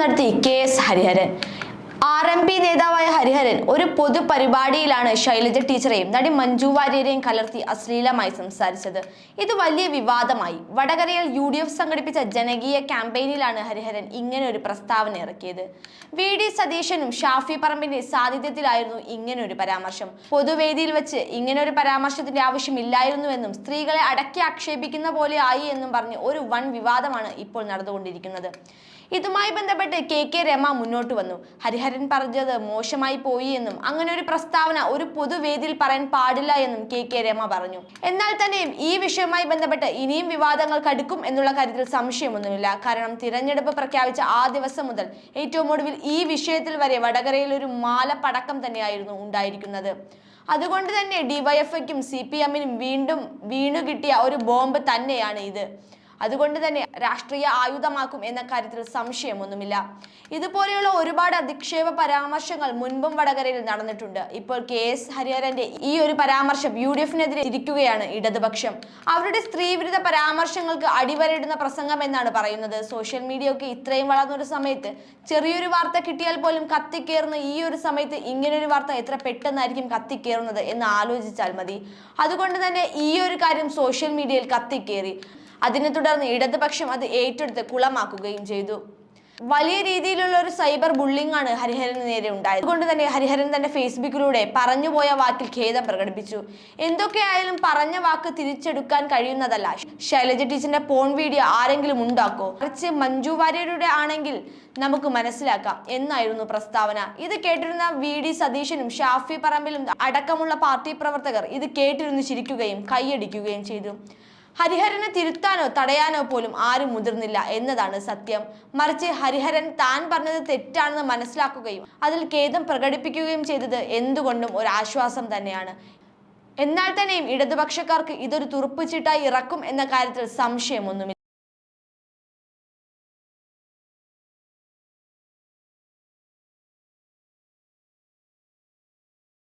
നടത്തി K S Hariharan. R M P നേതാവായ ഹരിഹരൻ ഒരു പൊതുപരിപാടിയിലാണ് ശൈലജ ടീച്ചറെയും നടി മഞ്ജു വാര്യരെയും കലർത്തി അശ്ലീലമായി സംസാരിച്ചത്. ഇത് വലിയ വിവാദമായി. വടകരയിൽ യു ഡി എഫ് സംഘടിപ്പിച്ച ജനകീയ ക്യാമ്പയിനിലാണ് ഹരിഹരൻ ഇങ്ങനെ ഒരു പ്രസ്താവന ഇറക്കിയത്. വി ഡി സതീശനും ഷാഫി പറമ്പിന്റെ സാന്നിധ്യത്തിലായിരുന്നു ഇങ്ങനെ ഒരു പരാമർശം. പൊതുവേദിയിൽ വെച്ച് ഇങ്ങനെ ഒരു പരാമർശത്തിന്റെ ആവശ്യമില്ലായിരുന്നുവെന്നും സ്ത്രീകളെ അടക്കി ആക്ഷേപിക്കുന്ന പോലെ ആയി എന്നും പറഞ്ഞ് ഒരു വൺ വിവാദമാണ് ഇപ്പോൾ നടന്നുകൊണ്ടിരിക്കുന്നത്. ഇതുമായി ബന്ധപ്പെട്ട് കെ കെ രമ മുന്നോട്ട് വന്നു. ഹരിഹരൻ പറഞ്ഞത് മോശമായി പോയി എന്നും അങ്ങനെ ഒരു പ്രസ്താവന ഒരു പൊതുവേദിയിൽ പറയാൻ പാടില്ല എന്നും കെ കെ രമ പറഞ്ഞു. എന്നാൽ തന്നെയും ഈ വിഷയവുമായി ബന്ധപ്പെട്ട് ഇനിയും വിവാദങ്ങൾ കടുക്കും എന്നുള്ള കാര്യത്തിൽ സംശയമൊന്നുമില്ല. കാരണം തിരഞ്ഞെടുപ്പ് പ്രഖ്യാപിച്ച ആ ദിവസം മുതൽ ഏറ്റവും ഒടുവിൽ ഈ വിഷയത്തിൽ വരെ വടകരയിൽ ഒരു മാല പടക്കം തന്നെയായിരുന്നു ഉണ്ടായിരിക്കുന്നത്. അതുകൊണ്ട് തന്നെ ഡിവൈഎഫ്ഐക്കും സി പി എമ്മിനും വീണ്ടും വീണുകിട്ടിയ ഒരു ബോംബ് തന്നെയാണ് ഇത്. അതുകൊണ്ട് തന്നെ രാഷ്ട്രീയ ആയുധമാക്കും എന്ന കാര്യത്തിൽ സംശയമൊന്നുമില്ല. ഇതുപോലെയുള്ള ഒരുപാട് അധിക്ഷേപ പരാമർശങ്ങൾ മുൻപും വടകരയിൽ നടന്നിട്ടുണ്ട്. ഇപ്പോൾ കെ എസ് ഹരിഹരന്റെ ഈ ഒരു പരാമർശം യു ഡി എഫിനെതിരെ ഇരിക്കുകയാണ് ഇടതുപക്ഷം. അവരുടെ സ്ത്രീവിരുദ്ധ പരാമർശങ്ങൾക്ക് അടിവരയിടുന്ന പ്രസംഗം എന്നാണ് പറയുന്നത്. സോഷ്യൽ മീഡിയ ഒക്കെ ഇത്രയും വളർന്ന ഒരു സമയത്ത് ചെറിയൊരു വാർത്ത കിട്ടിയാൽ പോലും കത്തിക്കേറുന്ന ഈ ഒരു സമയത്ത് ഇങ്ങനൊരു വാർത്ത എത്ര പെട്ടെന്നായിരിക്കും കത്തിക്കേറുന്നത് എന്ന് ആലോചിച്ചാൽ മതി. അതുകൊണ്ട് തന്നെ ഈ ഒരു കാര്യം സോഷ്യൽ മീഡിയയിൽ കത്തിക്കേറി. അതിനെ തുടർന്ന് ഇടതുപക്ഷം അത് ഏറ്റെടുത്ത് കുളമാക്കുകയും ചെയ്തു. വലിയ രീതിയിലുള്ള ഒരു സൈബർ ബുള്ളിംഗ് ആണ് ഹരിഹരന് നേരെ ഉണ്ടായത്. അതുകൊണ്ട് തന്നെ ഹരിഹരൻ തന്റെ ഫേസ്ബുക്കിലൂടെ പറഞ്ഞുപോയ വാക്കിൽ ഖേദം പ്രകടിപ്പിച്ചു. എന്തൊക്കെയായാലും പറഞ്ഞ വാക്ക് തിരിച്ചെടുക്കാൻ കഴിയുന്നതല്ല. ശൈലജ ടീച്ചറിന്റെ പോൺ വീഡിയോ ആരെങ്കിലും ഉണ്ടാക്കോ? മറിച്ച് മഞ്ജു വാര്യരുടെ ആണെങ്കിൽ നമുക്ക് മനസ്സിലാക്കാം എന്നായിരുന്നു പ്രസ്താവന. ഇത് കേട്ടിരുന്ന വി ഡി സതീശനും ഷാഫി പറമ്പിലും അടക്കമുള്ള പാർട്ടി പ്രവർത്തകർ ഇത് കേട്ടിരുന്ന് ചിരിക്കുകയും കൈയടിക്കുകയും ചെയ്തു. ഹരിഹരനെ തിരുത്താനോ തടയാനോ പോലും ആരും മുതിർന്നില്ല എന്നതാണ് സത്യം. മറിച്ച് ഹരിഹരൻ താൻ പറഞ്ഞത് തെറ്റാണെന്ന് മനസ്സിലാക്കുകയും അതിൽ ഖേദം പ്രകടിപ്പിക്കുകയും ചെയ്തത് എന്തുകൊണ്ടും ഒരു ആശ്വാസം തന്നെയാണ്. എന്നാൽ തന്നെയും ഇടതുപക്ഷക്കാർക്ക് ഇതൊരു തുറുപ്പുചീട്ടായി ഇറക്കും എന്ന കാര്യത്തിൽ സംശയമൊന്നുമില്ല.